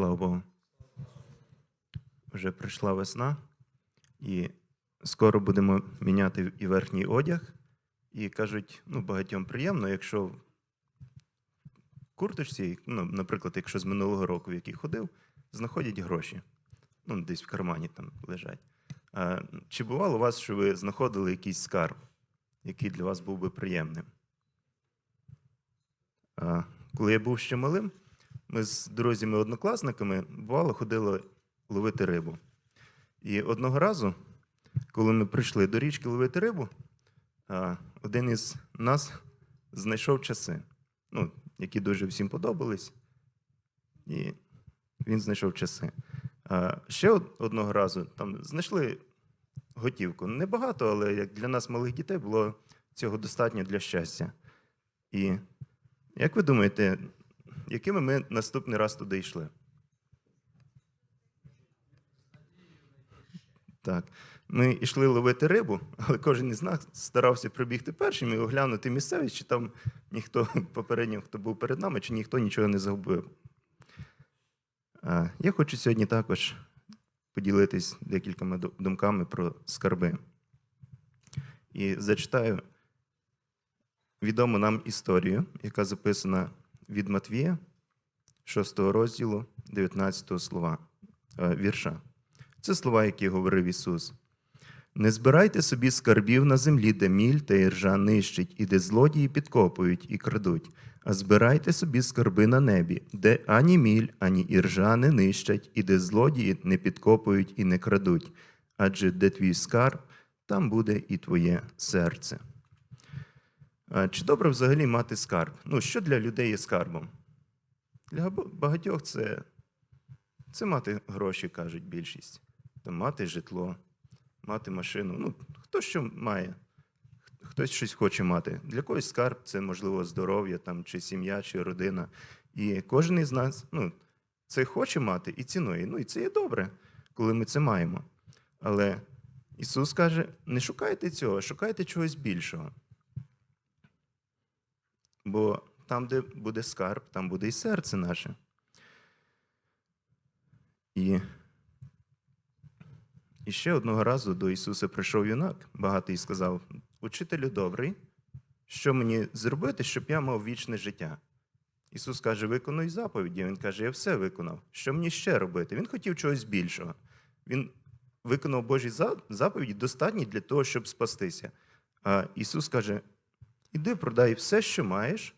Слава Богу. Вже прийшла весна, і скоро будемо міняти і верхній одяг. І кажуть, ну, багатьом приємно, якщо в курточці, ну, наприклад, якщо з минулого року, в який ходив, знаходять гроші. Ну, десь в кармані там лежать. А, чи бувало у вас, що ви знаходили якийсь скарб, який для вас був би приємним? А, коли я був ще малим, ми з друзями-однокласниками бувало ходили ловити рибу. І одного разу, коли ми прийшли до річки ловити рибу, один із нас знайшов часи, ну, які дуже всім подобались, і він знайшов часи. Ще одного разу там знайшли готівку. Небагато, але як для нас, малих дітей, було цього достатньо для щастя. І як ви думаєте, якими ми наступний раз туди йшли? Так. Ми йшли ловити рибу, але кожен із нас старався пробігти першим і оглянути місцевість, чи там ніхто попередньо, хто був перед нами, чи ніхто нічого не загубив. Я хочу сьогодні також поділитись декількома думками про скарби. І зачитаю відому нам історію, яка записана від Матвія, 6 розділу, 19 слова, е, вірша. Це слова, які говорив Ісус. Не збирайте собі скарбів на землі, де міль та іржа нищить, і де злодії підкопують і крадуть, а збирайте собі скарби на небі, де ані міль, ані іржа не нищать, і де злодії не підкопують і не крадуть. Адже де твій скарб, там буде і твоє серце. А Чи добре взагалі мати скарб? Ну, що для людей є скарбом? Для багатьох це, це мати гроші, кажуть більшість. Там мати житло, мати машину. Ну, хто що має, хтось щось хоче мати. Для когось скарб це, можливо, здоров'я, там, чи сім'я, чи родина. І кожен із нас ну, це хоче мати і цінує. Ну, і це є добре, коли ми це маємо. Але Ісус каже: не шукайте цього, шукайте чогось більшого. Бо там, де буде скарб, там буде і серце наше. І, і ще одного разу до Ісуса прийшов юнак, багатий і сказав: Учителю добрий, що мені зробити, щоб я мав вічне життя? Ісус каже, виконуй заповіді. Він каже, я все виконав. Що мені ще робити? Він хотів чогось більшого. Він виконав Божі заповіді достатні для того, щоб спастися. А Ісус каже: Іди, продай все, що маєш,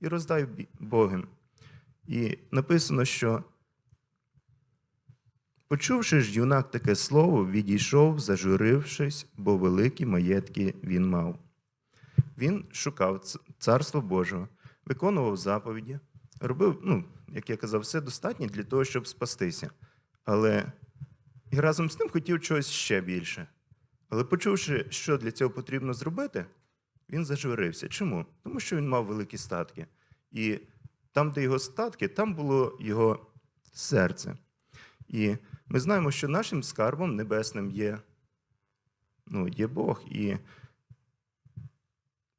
і роздай Богом. І написано, що, почувши ж юнак таке слово, відійшов, зажурившись, бо великі маєтки він мав. Він шукав царство Божого, виконував заповіді, робив, ну, як я казав, все достатньо для того, щоб спастися. Але і разом з тим хотів чогось ще більше. Але почувши, що для цього потрібно зробити, він зажурився. Чому? Тому що він мав великі статки. І там, де його статки, там було його серце. І ми знаємо, що нашим скарбом небесним є, ну, є Бог. І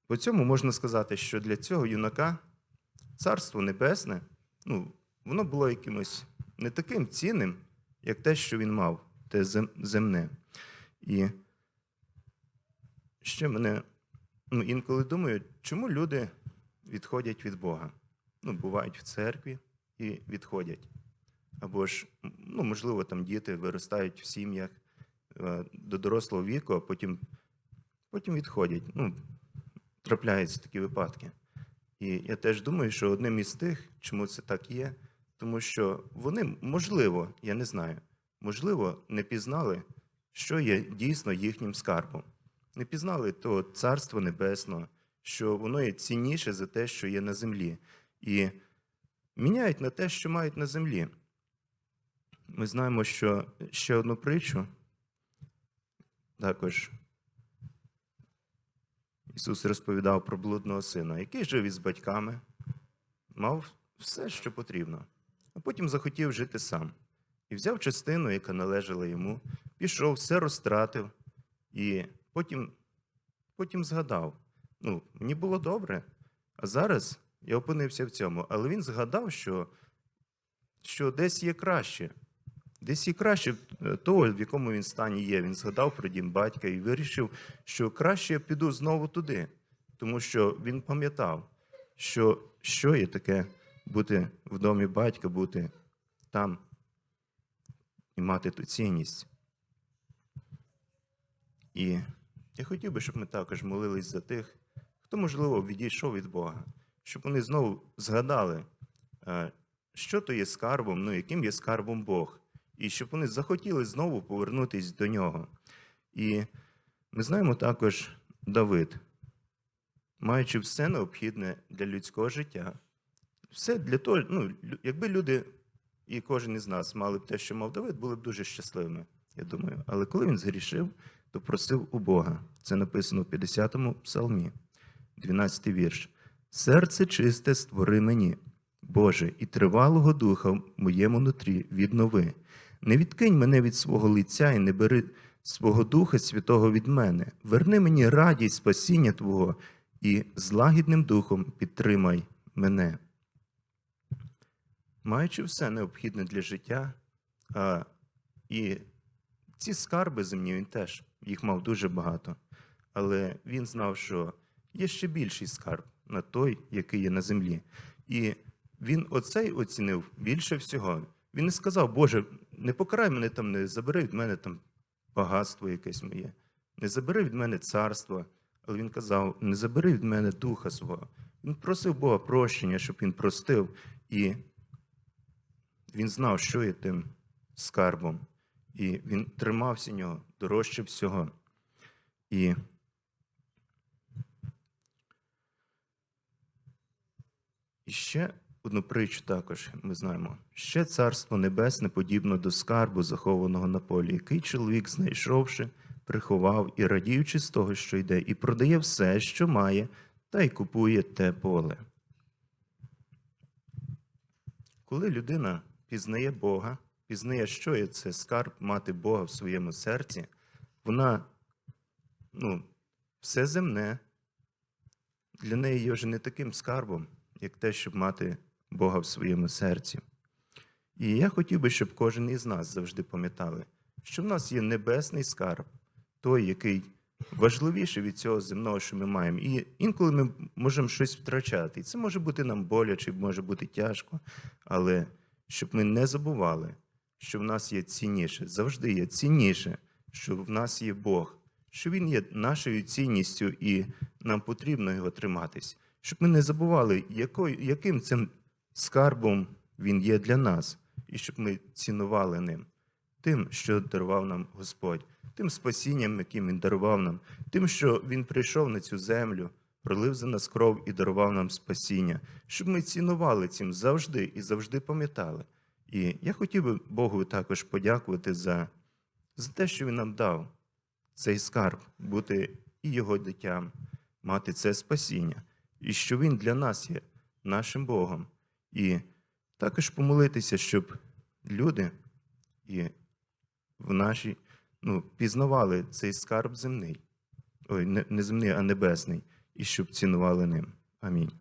по цьому можна сказати, що для цього юнака царство небесне, ну, воно було якимось не таким цінним, як те, що він мав, те земне. І ще мене ну, інколи думаю, чому люди відходять від Бога? Ну, бувають в церкві і відходять. Або ж, ну, можливо, там діти виростають в сім'ях е, до дорослого віку, а потім, потім відходять. Ну, трапляються такі випадки. І я теж думаю, що одним із тих, чому це так є, тому що вони, можливо, я не знаю, можливо, не пізнали, що є дійсно їхнім скарбом. Не пізнали того Царства Небесного, що воно є цінніше за те, що є на землі. І міняють на те, що мають на землі. Ми знаємо, що ще одну притчу також Ісус розповідав про блудного сина, який жив із батьками, мав все, що потрібно, а потім захотів жити сам. І взяв частину, яка належала йому, пішов, все розтратив, і потім, потім згадав: ну, мені було добре, а зараз я опинився в цьому. Але він згадав, що що десь є краще. Десь є краще е, того, в якому він стані є. Він згадав про дім батька і вирішив, що краще я піду знову туди, тому що він пам'ятав, що, що є таке бути в домі батька, бути там і мати ту цінність. І я хотів би, щоб ми також молились за тих, хто, можливо, відійшов від Бога, щоб вони знову згадали, е, що то є скарбом, ну яким є скарбом Бог, і щоб вони захотіли знову повернутися до нього. І ми знаємо також Давид, маючи все необхідне для людського життя, все для того, ну, якби люди і кожен із нас мали б те, що мав Давид, були б дуже щасливими, я думаю. Але коли він згрішив, то просив у Бога. Це написано в 50-му псалмі, 12-й вірш. Серце чисте створи мені, Боже, і тривалого духа в моєму нутрі віднови. Не відкинь мене від свого лиця і не бери свого Духа Святого від мене. Верни мені радість спасіння Твого і з лагідним духом підтримай мене. Маючи все необхідне для життя, а, і ці скарби земні він теж їх мав дуже багато. Але він знав, що є ще більший скарб на той, який є на землі. І він оцей оцінив більше всього. Він не сказав, Боже, не покарай мене там, не забери від мене там багатство якесь моє, не забери від мене царство. Але він казав, не забери від мене духа свого. Він просив Бога прощення, щоб він простив. І він знав, що є тим скарбом. І він тримався нього дорожче всього. І І ще одну притчу також ми знаємо. Ще царство небесне подібно до скарбу, захованого на полі, який чоловік, знайшовши, приховав і радіючи з того, що йде, і продає все, що має, та й купує те поле. Коли людина пізнає Бога, пізнає, що є це скарб мати Бога в своєму серці, вона, ну, все земне для неї є вже не таким скарбом, як те, щоб мати Бога в своєму серці. І я хотів би, щоб кожен із нас завжди пам'ятали, що в нас є небесний скарб, той, який важливіший від цього земного, що ми маємо. І інколи ми можемо щось втрачати. І це може бути нам боляче, може бути тяжко, але щоб ми не забували, що в нас є цінніше, завжди є цінніше, що в нас є Бог, що Він є нашою цінністю, і нам потрібно його триматись, щоб ми не забували, якою, яким цим скарбом він є для нас, і щоб ми цінували ним, тим, що дарував нам Господь, тим спасінням, яким Він дарував нам, тим, що Він прийшов на цю землю, пролив за нас кров і дарував нам спасіння, щоб ми цінували цим завжди і завжди пам'ятали. І я хотів би Богу також подякувати за, за те, що Він нам дав цей скарб, бути і його дитям, мати це спасіння, і що Він для нас є нашим Богом. І також помолитися, щоб люди і в нашій, ну, пізнавали цей скарб земний, ой, не, земний, а небесний, і щоб цінували ним. Амінь.